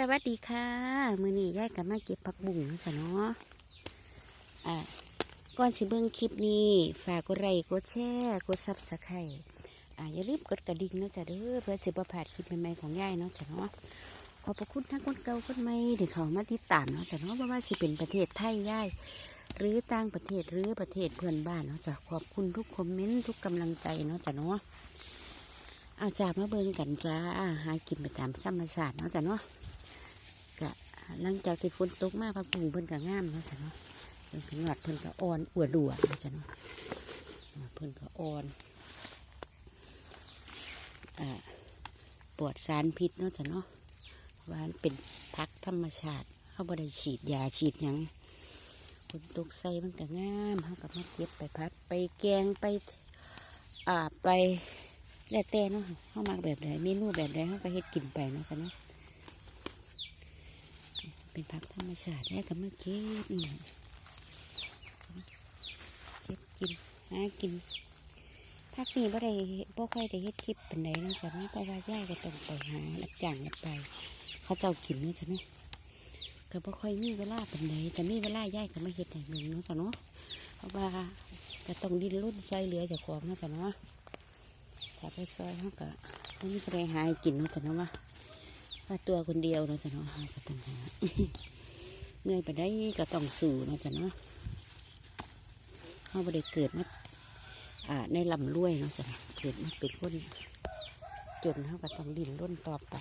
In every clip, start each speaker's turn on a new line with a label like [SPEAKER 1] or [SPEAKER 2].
[SPEAKER 1] สวัสดีค่ะ มือนี้ยายกับมาเก็บผักบุ้งนะจ๊ะเนาะอะก่อนสิเบิ่งคลิปนี้ ฝากกดไลค์กดแชร์กดซับสไครต์อะอย่าลืมกดกระดิ่งนะจ๊ะเด้อเพื่อสิบประพลาดคลิปใหม่ๆของยายเนาะจ๊ะเนาะขอบพระคุณทั้งคนเก่าคนใหม่ที่เขามาติดตามเนาะจ๊ะเนาะว่าว่าสิเป็นประเทศไทยยายหรือต่างประเทศหรือประเทศเพื่อนบ้านเนาะจ๊ะขอบคุณทุกคอมเมนต์ทุกกำลังใจเนาะจ๊ะเนาะอาจารย์มาเบิ่งกันจ้าหากินไปตามธรรมชาติเนาะจ๊ะเนาะ ก็หลังจากที่ฝนตกมากพักบุงเพิ่นก็งามเนาะจ้ะเนาะเพิ่นก็งอดเพิ่นก็อ่อนอวดดัวเนะจ้ะเนาะเพิ่นก็อ่อนอ่าปลอดสารพิษเนาะจ้ะเนาะว่านเป็นพักธรรมชาติเขาบ่ได้ฉีดยาฉีดหยังฝนตกใส่มันก็งามเขาก็มาเก็บไปพัดไปแกงไปอ่าไปแล้วแต่เนาะเขามักแบบใดเมนูแบบใดเขาก็เฮ็ดกินไปเนาะจ้ะเนาะ เป็นผักธรรมชาติแล้ก็มาเก็บนี่ล่ะเก็บกินหากินภาคนี้บ่ได้บ่ค่อยได้เฮ็ดคลิปปานใดเนาะจ้ะเนาะเพราะว่าย่ายก็ต้องไปหารับจ้างรับไป เขาเจ้ากินนาะจ้ะเนาะก็บ่ค่อยมีเวลาปานใดแต่มีเวลาย่ายก็มาเฮ็ดให้เบิ่งเนาะจ้ะเนาะเพราะว่าก็ต้องดิ้นรนใช้เหลือเจากของเนาะจ้ะเนาะถ้าไปซอยเขาก็บ่มีใครหาให้กินเนาะจ้ะเนาะ ว่าตัวคนเดียวเนาะจ้ะเนาะก็ต้องหาเหนื่อยไปได้ก็ต้องสู้เนาะจ้ะเนาะเขาไม่ได้เกิดมาอ่าในลำรวยเนาะจ้ะเกิดมาเป็นคนจนเขาก็ต้องดิ้นร่นต่อไป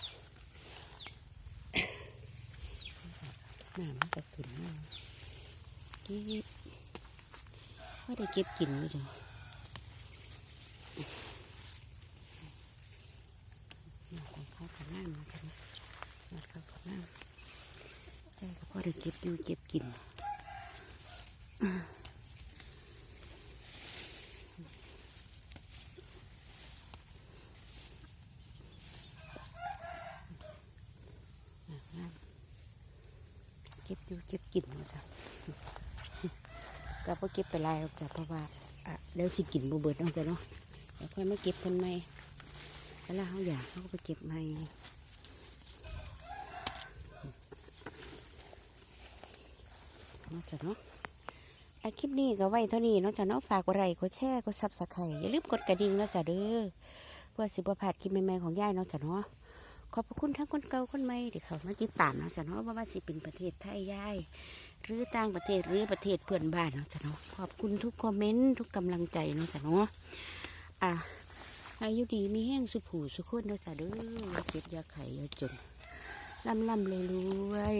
[SPEAKER 1] น้ำมันก็ขึ้นมาเก็บว่าได้เก็บกินอยู่จ้ะน้ำของเขาก็น้ำนะจ้ะเนาะ น้ำเขาก็น้ำแต่ก็พอ ได้เก็บอยู่เก็บกินเก็บอยู่เก็บกินนะจ๊ะก็พอเก็บไปลายหรอกจ้ะเพราะว่าอะเดี๋ยวสิกินบ่เบิดเนาะจ้ะเนาะเดี๋ยวค่อยมาเก็บคนใหม่แล้วเขาอยากเขาก็ไปเก็บใหม่เนาะ จ้ะเนาะไอคลิปนี้ก็ไว้เท่านี้เนาะจ้ะเนาะฝากกดไลค์กดแชร์กดซับสไครต์อย่าลืมกดกระดิ่งนะจ้ะเด้อเพื่อสิบประพลาดคลิปใหม่ๆของยายเนาะจ้ะเนาะขอบพระคุณทั้งคนเก่าคนใหม่ที่เขามาติดตามเนาะจ้ะเนาะว่าว่าสิเป็นประเทศไทยย่ายหรือต่างประเทศหรือประเทศเพื่อนบ้านเนาะจ้ะเนาะขอบคุณทุกคอมเมนต์ทุกกำลังใจเนาะจ้ะเนาะอะอายุดีมีแห้งสุผูสุขคนเนาะจ้ะเด้ออย่าเจ็บอย่าไข้อย่าจนลำลำเลยรวย